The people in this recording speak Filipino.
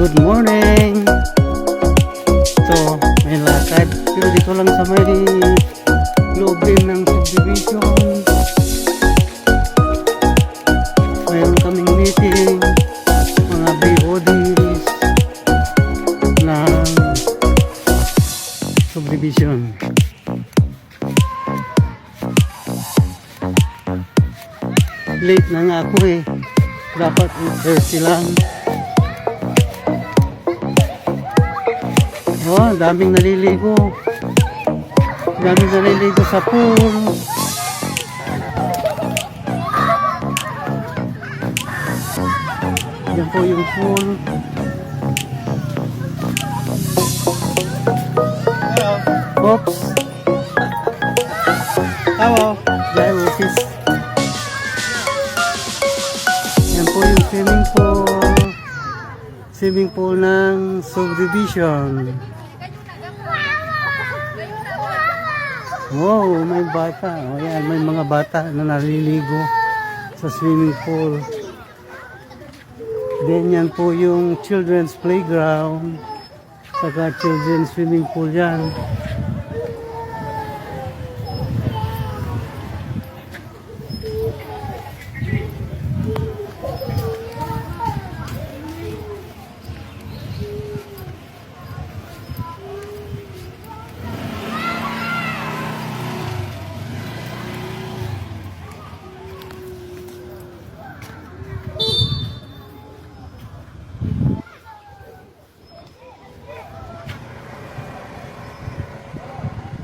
Good morning! So, may lakad. Pero dito lang sa may loob din ng subdivision. Mayroon kaming meeting, mga BODs ng subdivision. Late na nga ako eh. Dapat 8.30 lang. Oh, daming naliligo. Daming naliligo sa pool. Yan po yung pool. Oops. Hello. Dahil office. Yan po yung swimming pool. Swimming pool ng subdivision. Wow, may bata. O yan, may mga bata na naliligo sa swimming pool. Then yan po yung children's playground. Saka children's swimming pool yan.